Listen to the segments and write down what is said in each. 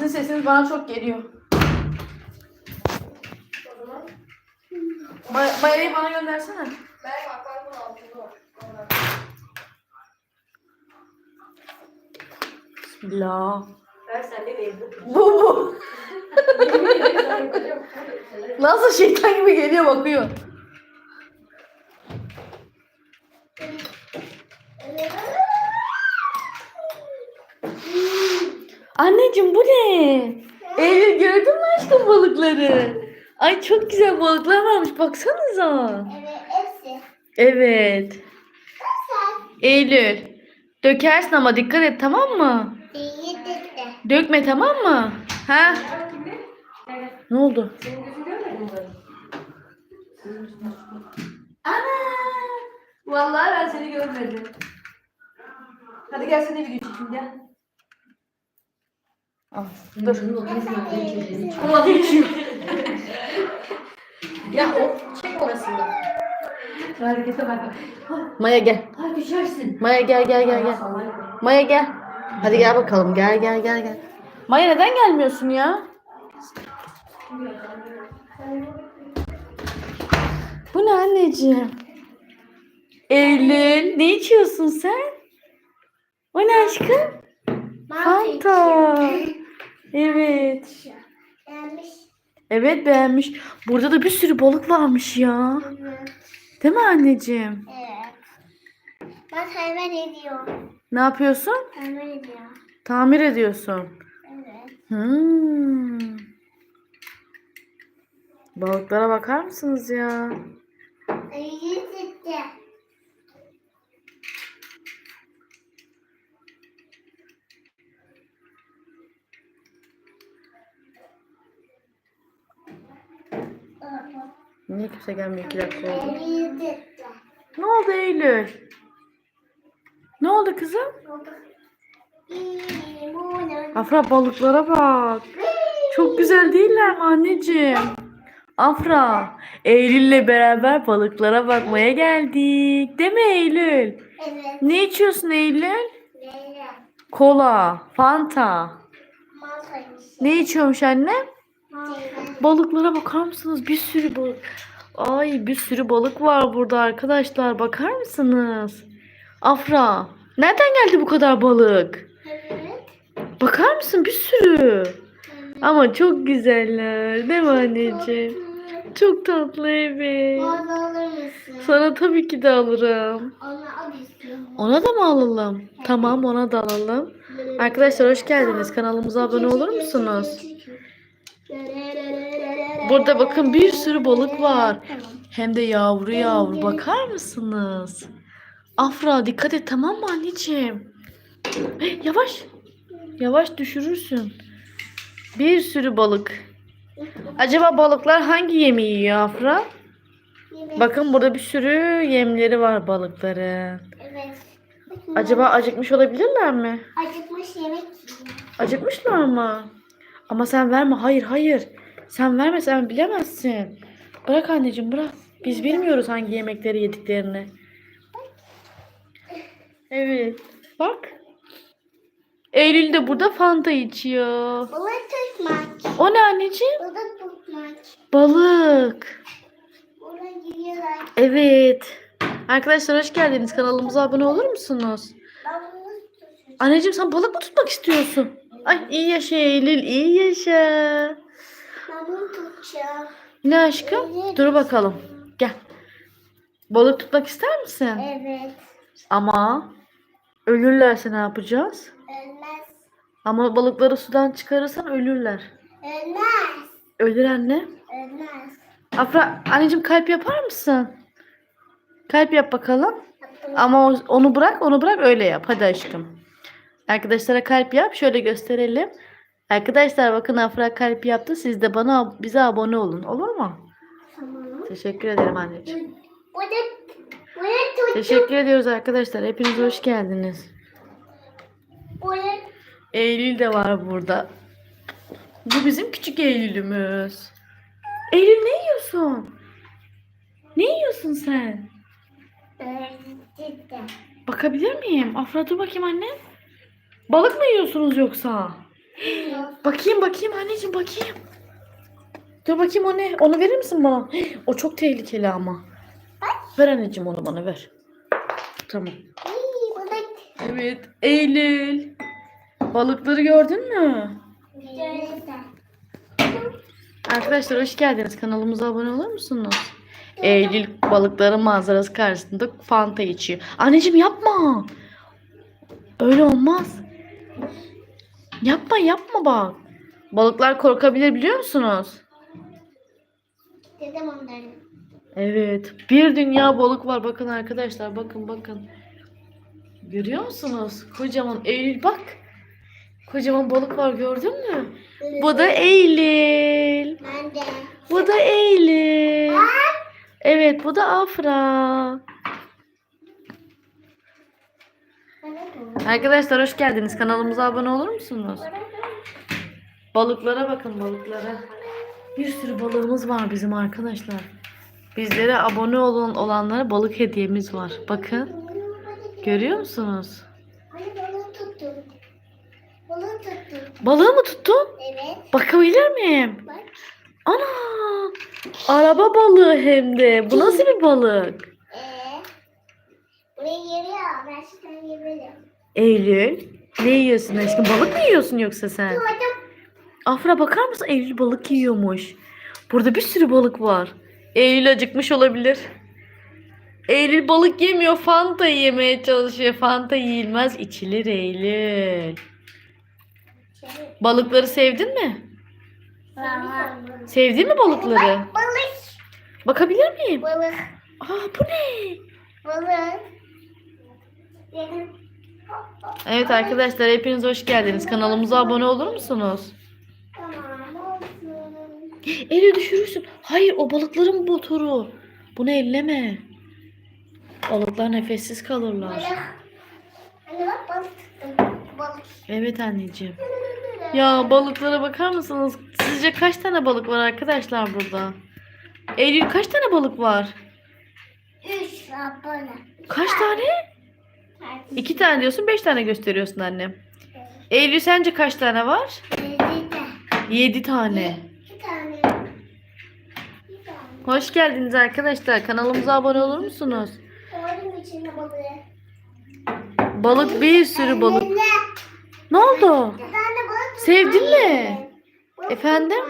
Sizin sesiniz bana çok geliyor. O zaman bana göndersene. ben akvaryumun altında var. Bismillah. Ben sende değilim. Bu bu. Nasıl şeytan gibi geliyor bakıyor. Anneciğim bu ne? Eylül gördün mü aşkım balıkları? Ay çok güzel balıklar varmış baksanıza. Evet, hepsi. Evet. Eylül. Dökersin ama dikkat et tamam mı? İyi dedi. Dökme tamam mı? Ha? Ne oldu? Ana! Vallahi ben seni görmedim. Hadi gel seni video çekeyim gel. Al, dur. Geçiyor. Ya o çek orasını. Harekete bak. Maya gel. Ha düşersin. Maya gel gel gel gel. Maya gel. Hadi gel bakalım. Gel gel gel gel. Maya neden gelmiyorsun ya? Bu ne anneciğim? Eylül ne içiyorsun sen? O ne aşkım? Fanta. Evet. Gelmiş. Evet beğenmiş. Burada da bir sürü balık varmış ya. Evet. Değil mi anneciğim? Evet. Ben hemen ediyorum. Ne yapıyorsun? Hemen ediyorum. Tamir ediyorsun. Evet. Hmm. Balıklara bakar mısınız ya? İyi dedi. Niye kimse gelmiyor iki dakika oldu? Ne oldu Eylül? Ne oldu kızım? Afra balıklara bak. Çok güzel değiller mi anneciğim? Afra, Eylül'le beraber balıklara bakmaya geldik. Değil mi Eylül? Evet. Ne içiyorsun Eylül? Kola, Fanta. Ne içiyormuş? Mantaymış. Balıklara bakar mısınız? Bir sürü balık. Ay bir sürü balık var burada arkadaşlar. Bakar mısınız? Afra, nereden geldi bu kadar balık? Evet. Bakar mısın? Bir sürü. Ama çok güzeller. Değil mi anneciğim? Çok tatlı evet. Bana alır mısın? Sana tabii ki de alırım. Onu al istiyorum. Ona da mı alalım? Tamam ona da alalım. Arkadaşlar hoş geldiniz. Kanalımıza abone olur musunuz? Burada bakın bir sürü balık var. Hem de yavru yavru. Bakar mısınız? Afra dikkat et tamam mı anneciğim? Hey, yavaş. Yavaş düşürürsün. Bir sürü balık. Acaba balıklar hangi yemi yiyor Afra? Bakın burada bir sürü yemleri var balıkların. Evet. Acaba acıkmış olabilirler mi? Acıkmış yemek yiyor. Acıkmışlar mı? Ama sen verme. Hayır hayır. Sen verme sen bilemezsin. Bırak anneciğim bırak. Biz bilmiyoruz hangi yemekleri yediklerini. Evet. Bak. Eylül de burada Fanta içiyor. Balık tutmak. O ne anneciğim? Balık tutmak. Balık. Evet. Arkadaşlar hoş geldiniz. Kanalımıza abone olur musunuz? Anneciğim sen balık mı tutmak istiyorsun? Ay iyi yaşa Eylül iyi yaşa. Bunu tutacağım. Ne aşkım? Dur bakalım. Gel. Balık tutmak ister misin? Evet. Ama ölürlerse ne yapacağız? Ölmez. Ama balıkları sudan çıkarırsan ölürler. Ölmez. Ölür anne. Ölmez. Afra anneciğim kalp yapar mısın? Kalp yap bakalım. Yaptım. Ama onu bırak, onu bırak öyle yap. Hadi aşkım. Arkadaşlara kalp yap. Şöyle gösterelim. Arkadaşlar bakın Afra kalp yaptı. Siz de bana bize abone olun. Olur mu? Tamam. Teşekkür ederim anneciğim. Da da. Teşekkür ediyoruz arkadaşlar. Hepiniz hoş geldiniz. Eylül de var burada. Bu bizim küçük Eylül'ümüz. Eylül ne yiyorsun? Ne yiyorsun sen? Bakabilir miyim? Afra dur bakayım anne. Balık mı yiyorsunuz yoksa? Bakayım bakayım anneciğim bakayım. Dur bakayım o ne? Onu verir misin bana? O çok tehlikeli ama. Ver anneciğim onu bana ver. Tamam. Evet. Eylül. Balıkları gördün mü? Arkadaşlar hoş geldiniz. Kanalımıza abone olur musunuz? Eylül balıkların manzarası karşısında fanta içiyor. Anneciğim yapma. Öyle olmaz. Yapma yapma bak. Balıklar korkabilir biliyor musunuz? Dedim onları. Evet. Bir dünya balık var. Bakın arkadaşlar bakın bakın. Görüyor musunuz? Kocaman Eylül bak. Kocaman balık var gördün mü? Bu da Eylül. Ben de. Bu da Eylül. Evet bu da Afra. Arkadaşlar hoş geldiniz. Kanalımıza abone olur musunuz? Balıklara bakın balıklara. Bir sürü balığımız var bizim arkadaşlar. Bizlere abone olun olanlara balık hediyemiz var. Bakın. Görüyor musunuz? Hani balığı tuttum. Balığı tuttum. Balığı mı tuttun? Evet. Bakabilir miyim? Bak. Ana! Araba balığı hem de. Bu nasıl bir balık? Ee, buraya geliyor. Ben şuradan yemedim. Eylül. Ne yiyorsun aşkım? Balık mı yiyorsun yoksa sen? Afra bakar mısın? Eylül balık yiyormuş. Burada bir sürü balık var. Eylül acıkmış olabilir. Eylül balık yemiyor. Fanta yemeye çalışıyor. Fanta yiyilmez. içilir Eylül. Balıkları sevdin mi? Sevdin mi balıkları? Balık. Bakabilir miyim? Balık. Aa bu ne? Balık. Dedim. Evet arkadaşlar hepiniz hoş geldiniz. Kanalımıza abone olur musunuz? Tamam. Eylül düşürürsün. Hayır o balıkların motoru. Bunu elleme. Balıklar nefessiz kalırlar. Balık. Anne bak balık tuttum. Balık. Evet anneciğim. Ya balıklara bakar mısınız? Sizce kaç tane balık var arkadaşlar burada? Eylül kaç tane balık var? Üç abone. Kaç tane? İki tane diyorsun, beş tane gösteriyorsun annem. Eylül sence kaç tane var? Yedi de. Yedi tane. İki tane. Tane. Hoş geldiniz arkadaşlar. Kanalımıza abone olur musunuz? Koydum içine balığı. Balık bir sürü balık. Anne, Ne oldu? Tane Sevdin mi? Efendim?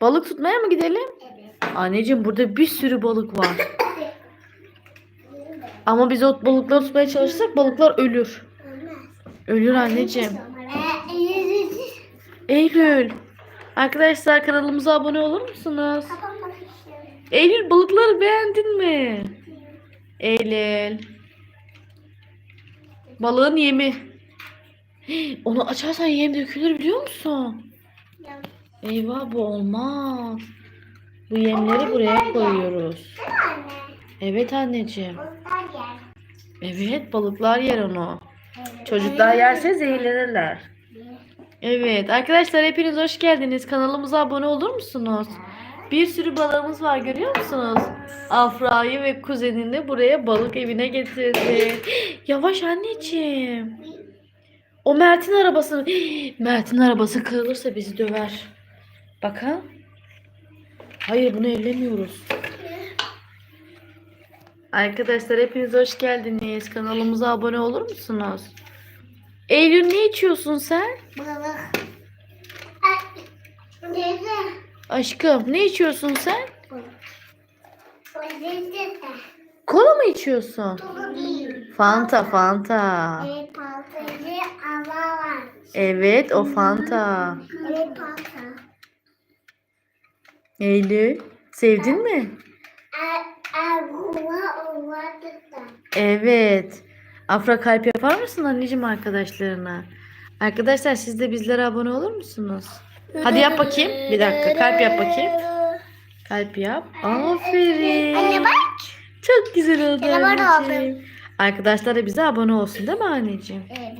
Balık tutmaya mı gidelim? Evet. Anneciğim burada bir sürü balık var. Ama biz o balıkları tutmaya çalışırsak balıklar ölür. Ölür anneciğim. Eylül. Arkadaşlar kanalımıza abone olur musunuz? Eylül balıkları beğendin mi? Eylül. Balığın yemi. Onu açarsan yem dökülür biliyor musun? Eyvah bu olmaz. Bu yemleri buraya koyuyoruz. Evet anneciğim. Balıklar yer. Evet balıklar yer onu. Evet. Çocuklar yerse zehirlenirler. Evet arkadaşlar hepiniz hoş geldiniz. Kanalımıza abone olur musunuz? Bir sürü balığımız var görüyor musunuz? Afra'yı ve kuzenini buraya balık evine getirdi. Yavaş anneciğim. O Mert'in arabası. Mert'in arabası kırılırsa bizi döver. Bakın. Hayır bunu ellemiyoruz. Arkadaşlar hepiniz hoş geldiniz. Kanalımıza abone olur musunuz? Eylül ne içiyorsun sen? Balık. Dede. Aşkım ne içiyorsun sen? Dede. Kola mı içiyorsun? Fanta, Fanta. Evet o Fanta. Eylül, sevdin mi? Evet. Afra kalp yapar mısın anneciğim arkadaşlarına? Arkadaşlar siz de bizlere abone olur musunuz? Hadi yap bakayım. Bir dakika kalp yap bakayım. Kalp yap. Aferin. Anne bak. Çok güzel oldu Telefon anneciğim. Arkadaşlar da bize abone olsun değil mi anneciğim? Evet.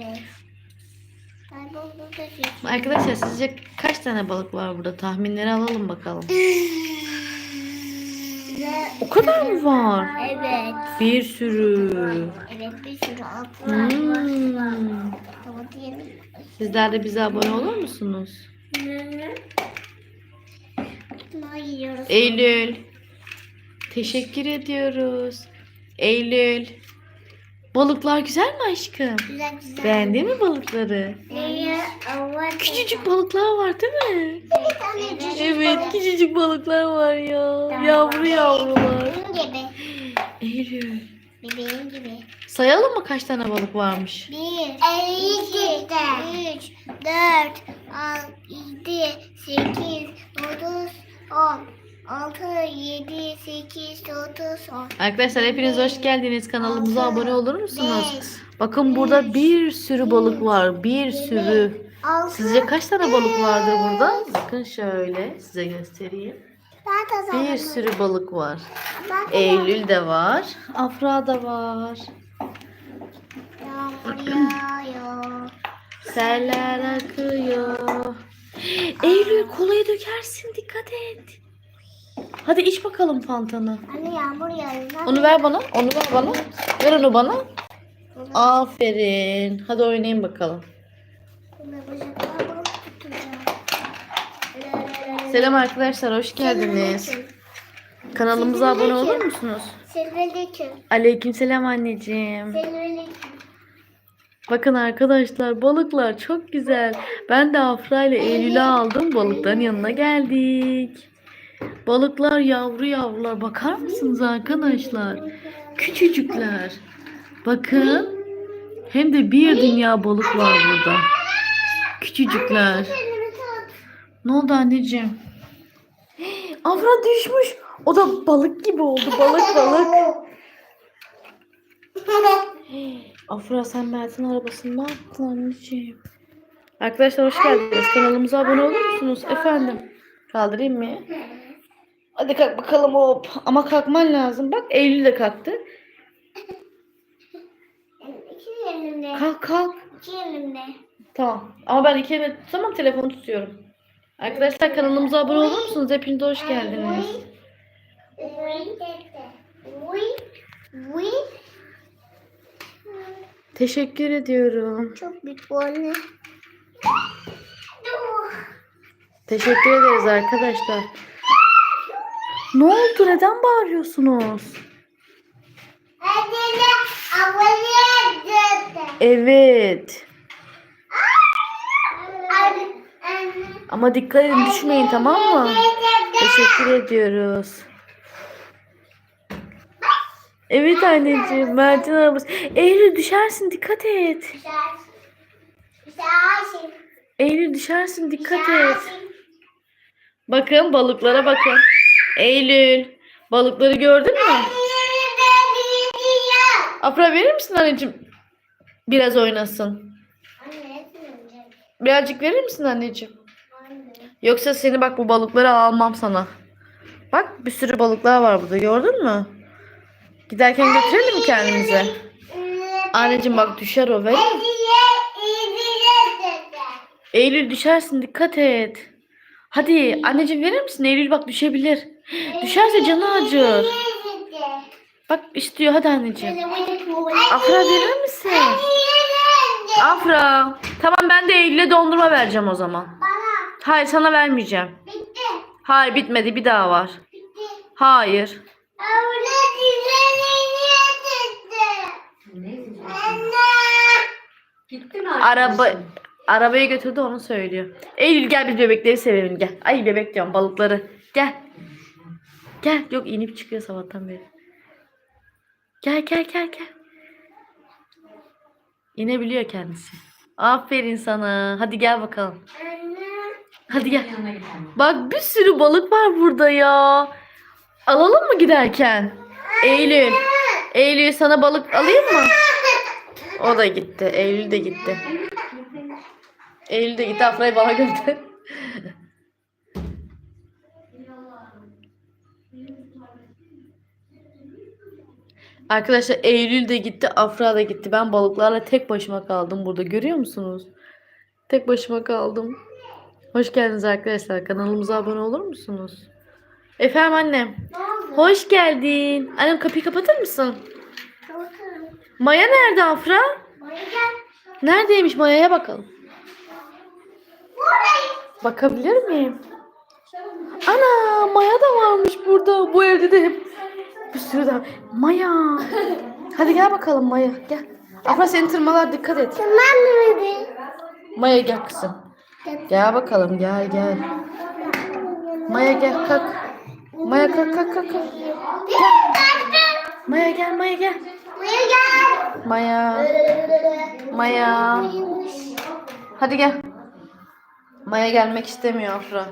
Da. Arkadaşlar sizce kaç tane balık var burada? Tahminleri alalım bakalım. O kadar mı var? Evet. Bir sürü. Evet bir sürü altı var. Hmm. Sizler de bize abone olur musunuz? Eylül. Teşekkür ediyoruz. Eylül. Balıklar güzel mi aşkım? Güzel güzel. Beğendin mi balıkları? Ava- Küçücük balıklar var değil mi? Evet balık. küçücük balıklar var ya. Yavru yavrular. Benim gibi. Eylül. Bebeğim gibi. Sayalım mı kaç tane balık varmış? Bir, iki, üç, dört, altı, yedi, sekiz, dokuz, on. Altı, yedi, sekiz, dokuz, on. Arkadaşlar hepiniz hoş geldiniz. Kanalımıza Altı, abone olur musunuz? Beş, Bakın burada bir sürü balık var. Bir sürü. altı. Sizce kaç tane balık vardır burada? Bakın şöyle size göstereyim. Ben de Bir sürü balık var. Ben de Eylül de var. Afra da var. Yağmur yağıyor. Seller akıyor. Eylül kolayı dökersin dikkat et. Hadi iç bakalım fantanı. Anne yağmur yağıyor. Onu ver bana. Onu ver bana. Ver onu bana. Aferin. Hadi oynayın bakalım. Selam arkadaşlar hoş geldiniz. Kanalımıza abone olur musunuz? Selamünaleyküm. Aleykümselam anneciğim. Selamünaleyküm. Bakın arkadaşlar balıklar çok güzel. Ben de Afra ile Eylül'ü aldım. Balıkların yanına geldik. Balıklar yavru yavrular. Bakar mısınız arkadaşlar? Küçücükler. Bakın. Hem de bir dünya balık var burada. Küçücükler. Ne oldu anneciğim? Afra düşmüş. O da balık gibi oldu. Balık balık. Afra sen Mert'in arabasını ne yaptın anneciğim? Arkadaşlar hoş geldiniz. Kanalımıza abone olur musunuz? Efendim. Kaldırayım mı? Hadi kalk bakalım hop. Ama kalkman lazım. Bak Eylül de kalktı. İki elimde. Kalk kalk. İki elimde. Tamam. Ama ben iki elime tutamam telefonu tutuyorum. Arkadaşlar kanalımıza abone olur musunuz? Hepiniz hoş geldiniz. Teşekkür ediyorum. Çok büyük bu anne. Teşekkür ederiz arkadaşlar. Ne oldu? Neden bağırıyorsunuz? Evet. Ama dikkat edin düşmeyin tamam mı? Teşekkür ediyoruz. Evet anneciğim Mert'in arabası. Eylül düşersin dikkat et. Eylül düşersin dikkat et. Bakın balıklara bakın. Eylül balıkları gördün mü? Afra verir misin anneciğim? Biraz oynasın. Birazcık verir misin anneciğim? Yoksa seni bak bu balıkları almam sana. Bak bir sürü balıklar var burada gördün mü? Giderken götürelim mi kendimize? Anneciğim bak düşer o ver. Eylül düşersin dikkat et. Hadi anneciğim verir misin? Eylül bak düşebilir. Düşerse canı acır. Bak istiyor hadi anneciğim. Afra verir misin? Afra. Tamam ben de Eylül'e dondurma vereceğim o zaman. Bana Hayır sana vermeyeceğim. bitti. Hayır bitmedi bir daha var. Bitti. Hayır. Abla düzenini dedi. Ne? Anne. Gitti mi Araba arabaya götürdü onu söylüyor. Eylül gel biz bebekleri sevelim gel. Ay bebek diyorum balıkları. Gel. Gel. Yok inip çıkıyor sabahtan beri. Gel gel gel gel. İnebiliyor kendisi. Aferin sana. Hadi gel bakalım. Anne. Hadi gel. Bak bir sürü balık var burada ya. Alalım mı giderken? Eylül. Eylül sana balık alayım mı? O da gitti. Eylül de gitti. Eylül de gitti. Afra'yı bana gönder. Arkadaşlar Eylül de gitti. Afra da gitti. Ben balıklarla tek başıma kaldım burada. Görüyor musunuz? Tek başıma kaldım. Hoş geldiniz arkadaşlar. Kanalımıza abone olur musunuz? Efendim annem. Hoş geldin. Annem kapıyı kapatır mısın? Bakalım. Maya nerede Afra? Buraya gel. Neredeymiş Maya'ya bakalım. Bakabilir miyim? Ana Maya da varmış burada. Bu evde de hep bir sürü daha. Maya. Hadi gel bakalım Maya. Gel. Afra senin tırmalar dikkat et. Tamam mı? Maya gel kızım. Gel bakalım gel gel. Maya gel kalk. Maya kalk kalk kalk. kalk. Maya gel Maya gel. Buraya gel. Maya. Maya. Hadi gel. Maya gelmek istemiyor Afra.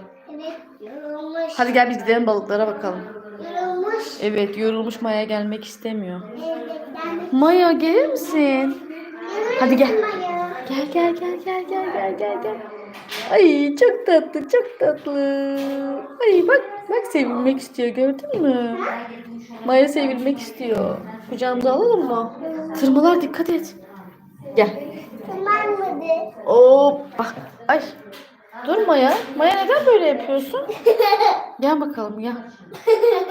Hadi gel biz gidelim balıklara bakalım. Evet yorulmuş Maya gelmek istemiyor. Maya gelir misin? Hadi gel. Gel gel gel gel gel gel gel gel. Ay çok tatlı çok tatlı. Ay bak bak sevilmek istiyor gördün mü? Maya sevilmek istiyor. Kucağımıza alalım mı? Tırmalar dikkat et. Gel. Mı? Hop. Bak. Ay. Dur Maya. Maya neden böyle yapıyorsun? Gel bakalım gel.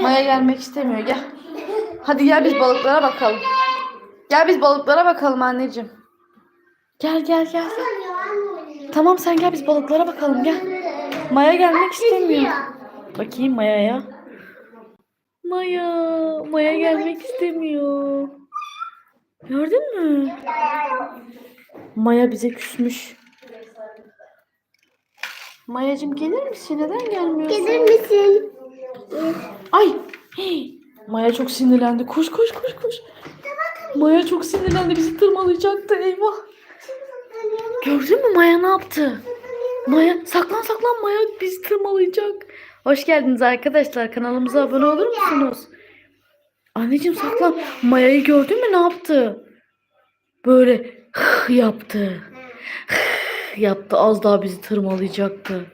Maya gelmek istemiyor gel. Hadi gel biz balıklara bakalım. Gel biz balıklara bakalım anneciğim. Gel gel gel. Tamam sen gel biz balıklara bakalım gel. Maya gelmek istemiyor. Bakayım Maya'ya. Maya. Maya gelmek istemiyor. Gördün mü? Maya bize küsmüş. Mayacım gelir misin? Neden gelmiyorsun? Gelir misin? Ay! Hey! Maya çok sinirlendi. Koş koş koş koş. Maya çok sinirlendi. Bizi tırmalayacaktı. Eyvah. Gördün mü Maya ne yaptı? Maya saklan saklan Maya bizi tırmalayacak. Hoş geldiniz arkadaşlar. Kanalımıza abone olur musunuz? Anneciğim saklan. Maya'yı gördün mü ne yaptı? Böyle yaptı. Yaptı. Az daha bizi tırmalayacaktı.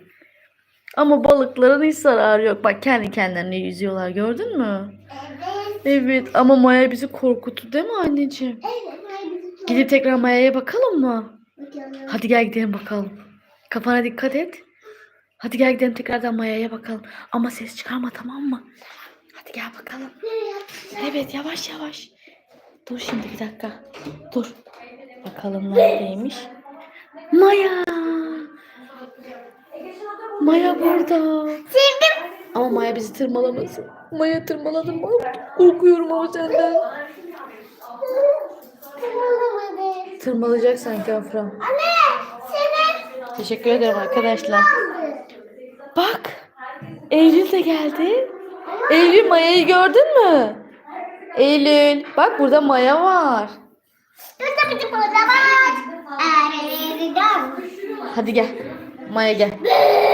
Ama balıkların hiç zararı yok. Bak kendi kendilerine yüzüyorlar gördün mü? Evet. Evet ama Maya bizi korkuttu değil mi anneciğim? Evet. Maya bizi tut- Gidip tekrar Maya'ya bakalım mı? Bakalım. Hadi gel gidelim bakalım. Kafana dikkat et. Hadi gel gidelim tekrardan Maya'ya bakalım. Ama ses çıkarma tamam mı? Hadi gel bakalım. Evet yavaş yavaş. Dur şimdi bir dakika. Dur. Bakalım neredeymiş. Maya. Maya burada. Ama Maya bizi tırmalamasın. Maya tırmaladı mı? Korkuyorum ama senden. Tırmalamadı. Tırmalayacak sanki Afra. Anne, senin Teşekkür ederim arkadaşlar. Bak. Eylül de geldi. Eylül Maya'yı gördün mü? Eylül. Bak burada Maya var. Hadi gel. Maya gel.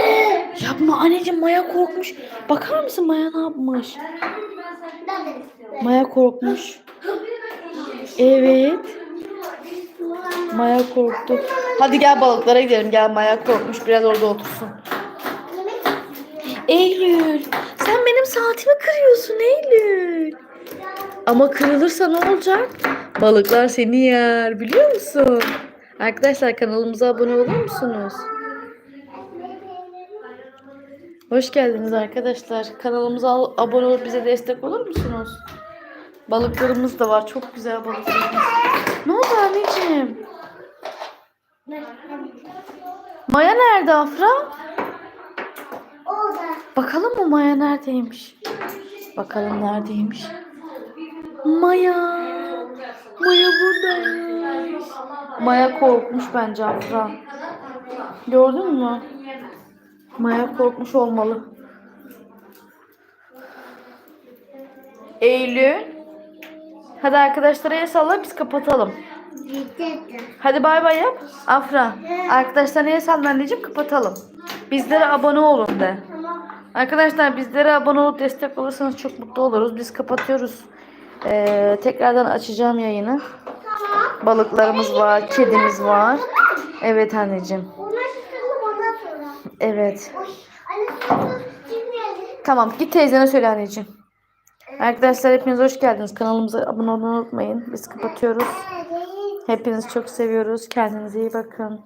Yapma anneciğim Maya korkmuş. Bakar mısın Maya ne yapmış? Maya korkmuş. Evet. Maya korktu. Hadi gel balıklara gidelim. Gel Maya korkmuş. Biraz orada otursun. Eylül. Sen benim saatimi kırıyorsun Eylül. Ama kırılırsa ne olacak? Balıklar seni yer biliyor musun? Arkadaşlar kanalımıza abone olur musunuz? Hoş geldiniz arkadaşlar. Kanalımıza al- abone olup bize destek olur musunuz? Balıklarımız da var. Çok güzel balıklarımız. Ne oldu anneciğim? Maya nerede Afra? Bakalım mı Maya neredeymiş? Bakalım neredeymiş? Maya. Maya buradaymış. Maya korkmuş bence Afra. Gördün mü? Maya korkmuş olmalı. Eylül. Hadi arkadaşlara el salla biz kapatalım. Hadi bay bay yap. Afra. Arkadaşlarına el salla anneciğim kapatalım. Bizlere abone olun de. Arkadaşlar bizlere abone olup destek olursanız çok mutlu oluruz. Biz kapatıyoruz. Ee, tekrardan açacağım yayını. Balıklarımız var, kedimiz var. Evet anneciğim. Evet. Oy. Anne. Tamam git teyzene söyle anneciğim. Arkadaşlar hepiniz hoş geldiniz. Kanalımıza abone olmayı unutmayın. Biz kapatıyoruz. Hepinizi çok seviyoruz. Kendinize iyi bakın.